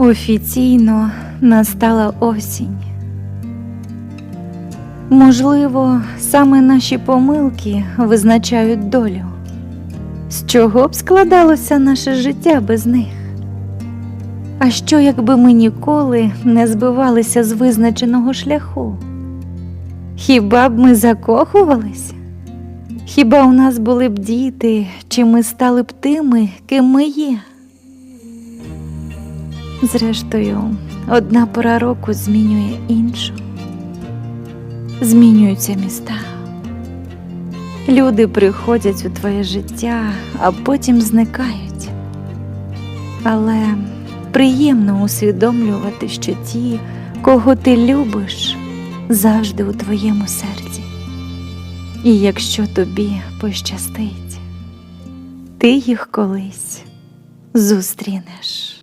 Офіційно настала осінь. Можливо, саме наші помилки визначають долю. З чого б складалося наше життя без них? А що, якби ми ніколи не збивалися з визначеного шляху? Хіба б ми закохувалися? Хіба у нас були б діти, чи ми стали б тими, ким ми є? Зрештою, одна пора року змінює іншу. Змінюються міста. Люди приходять у твоє життя, а потім зникають. Але приємно усвідомлювати, що ті, кого ти любиш, завжди у твоєму серці. І якщо тобі пощастить, ти їх колись зустрінеш.